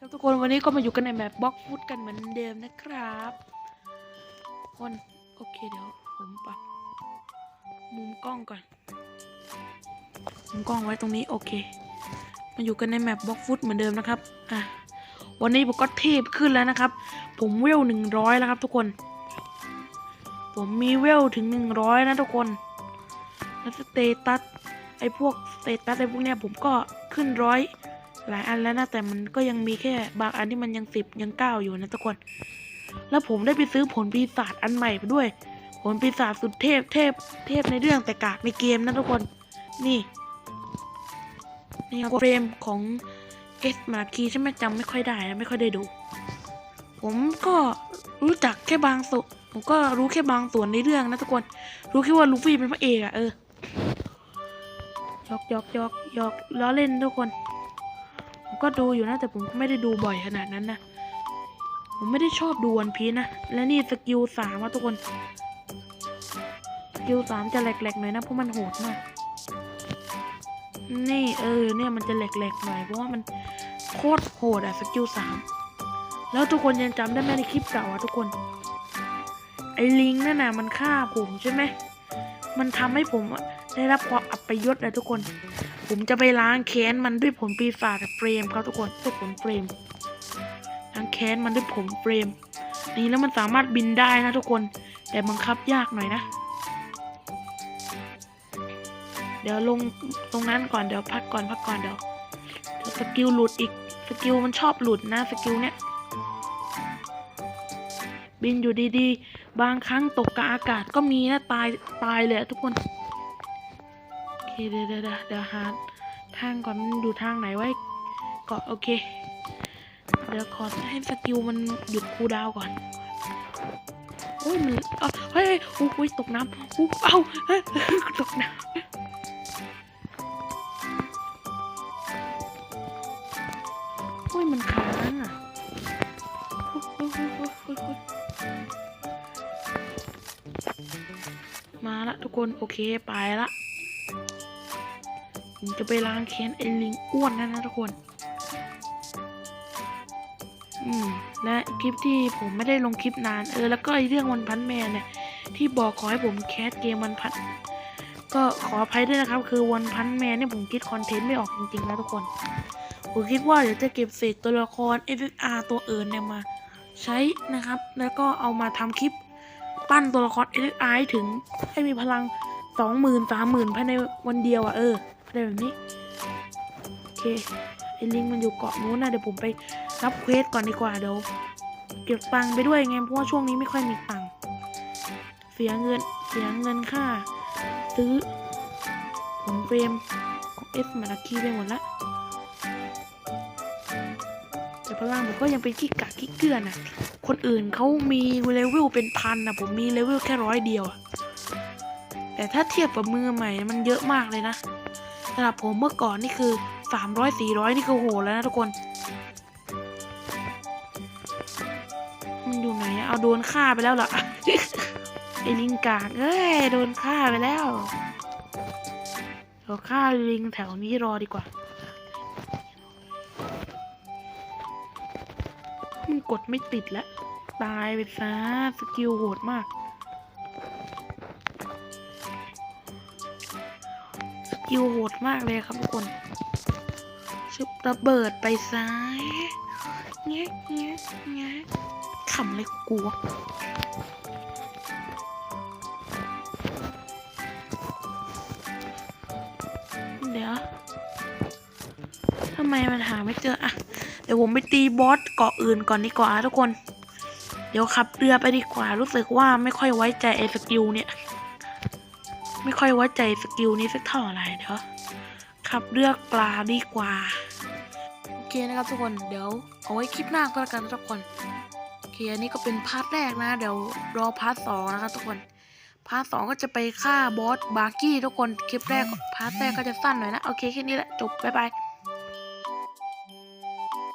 ครับทุกคนวันนี้ก็มาอยู่กันในแบบบล็อกฟุตกันเหมือนเดิมนะครับ คนโอเคเดี๋ยวผมปรับมุมกล้องก่อน มุมกล้องไว้ตรงนี้โอเค มาอยู่กันในแมปบล็อกฟุตเหมือนเดิมนะครับอะวันนี้ผมก็เทพขึ้นแล้วนะครับ ผมเวลหนึ่งร้อยแล้วครับทุกคน ผมมีเวลถึงหนึ่งร้อยนะทุกคนแล้วสเตตัสไอพวกสเตตัสไอพวกเนี้ยผมก็ขึ้นร้อย หลายอันแล้วนะแต่มันก็ยังมีแค่บางอันที่มันยังสิบยังเก้าอยู่นะทุกคน แล้วผมได้ไปซื้อผลปีศาจอันใหม่ไปด้วย ผลปีศาจสุดเทพเทพ เทพในเรื่องแต่กากในเกมนะทุกคน นี่ นี่ครับเฟรมของเอสมาคีใช่ไหมจำไม่ค่อยได้นะไม่ค่อยได้ดู ผมก็รู้จักแค่บางส่วนผมก็รู้แค่บางส่วนในเรื่องนะทุกคน รู้แค่ว่าลูฟี่เป็นพระเอกอะเออยอกยอกยอกยอกล้อเล่นทุกคน ผมก็ดูอยู่นะ แต่ผมก็ไม่ได้ดูบ่อยขนาดนั้นนะ ผมไม่ได้ชอบดูวันพีนะ และนี่สกิลสามอะทุกคน สกิลสามจะแหลกๆหน่อยนะ เพราะมันโหดมาก นี่เออเนี่ยมันจะแหลกๆหน่อยเพราะว่ามันโคตรโหดอะสกิลสามแล้วทุกคนยังจำได้ไหมในคลิปเก่าอะทุกคน ไอ้ลิงนั่นน่ะมันฆ่าผมใช่ไหม มันทำให้ผมอะได้รับความอัปยศอะทุกคน ผมจะไปล้างแค้นมันด้วยผลปีศาจเฟรมครับทุกคนด้วยผลเฟรมล้างแค้นมันด้วยผลเฟรม นี่แล้วมันสามารถบินได้นะทุกคน แต่บังคับยากหน่อยนะ เดี๋ยวลงตรงนั้นก่อนเดี๋ยวพักก่อนพักก่อนเดี๋ยวสกิลหลุดอีกสกิลมันชอบหลุดนะสกิลเนี้ยบินอยู่ดีๆ บางครั้งตกกลางอากาศก็มีนะตายตายเลยทุกคน เคเดี๋ยวเดี๋ยวเดี๋ยวเดี๋ยวหาทางก่อนมันอยู่ทางไหนไว้เกาะโอเค เดี๋ยวขอให้สกิลมันหยุดคูดาวก่อนโอ้ยมันเอ้าเฮ้ยโอ้ยตกน้ำอู้เอ้าเฮ้ยตกน้ำโอ้ยมันค้างอะมาละทุกคนโอเคไปละ ผมจะไปล้างแค้นไอ้ลิงอ้วนนั่นนะทุกคน อืม และคลิปที่ผมไม่ได้ลงคลิปนาน เออ แล้วก็ไอเรื่องวันพันแมนเนี่ย ที่บอกขอให้ผมแคสเกมวันพัน ก็ขออภัยด้วยนะครับ คือวันพันแมนเนี่ยผมคิดคอนเทนต์ไม่ออกจริงๆนะทุกคน ผมคิดว่าเดี๋ยวจะเก็บเศษตัวละคร SSR ตัวอื่นเนี่ยมา ใช้นะครับ แล้วก็เอามาทำคลิปปั้นตัวละคร SSR ให้ถึงให้มีพลังสองหมื่นสามหมื่นภายในวันเดียวอะ่ะเออ อะไรแบบนี้โอเคไอ้ลิงมันอยู่เกาะนู้นนะเดี๋ยวผมไปรับเควสก่อนดีกว่าเดี๋ยวเก็บตังค์ไปด้วยไงเพราะว่าช่วงนี้ไม่ค่อยมีตังค์เสียเงินเสียเงินค่า ซื้อผมเฟรมของเอสมาราคีไปหมดละแต่พลังผมก็ยังเป็นขี้กากขี้เกลือนนะคนอื่นเขามีเลเวลเป็นพันนะผมมีเลเวลแค่ร้อยเดียว แต่ถ้าเทียบกับมือใหม่มันเยอะมากเลยนะ สำหรับผมเมื่อก่อนนี่คือสามร้อยสี่ร้อยนี่คือโหแล้วนะทุกคนมันอยู่ไหนเอาโดนฆ่าไปแล้วเหรอไอ้ลิงกากเอ้ยโดนฆ่าไปแล้วเราฆ่าลิงแถวนี้รอดีกว่า มันกดไม่ติดแล้ว ตายไปซะสกิลโหดมาก กิลโหดมากเลยครับทุกคนชึบระเบิดไปซ้ายแงะแงะแงะขำเลยกลัวเดี๋ยวทำไมมันหาไม่เจออะเดี๋ยวผมไปตีบอสเกาะอื่นก่อนดีกว่าทุกคน เดี๋ยวขับเรือไปดีกว่ารู้สึกว่าไม่ค่อยไว้ใจไอ้สกิลเนี่ย ไม่ค่อยไว้ใจสกิลนี้สักเท่าไหร่เดี๋ยวขับเรือปลาดีกว่า โอเคนะครับทุกคนเดี๋ยวเอาไว้คลิปหน้าก็แล้วกันทุกคนโอเคอันนี้ก็เป็นพาร์ทแรกนะ เดี๋ยวรอพาร์ทสองนะครับทุกคนพาร์ทสองก็จะไปฆ่าบอสบาร์กี้ทุกคนคลิปแรกพาร์ทแรกก็จะสั้นหน่อยนะ โอเคแค่นี้แหละจบบ๊ายบาย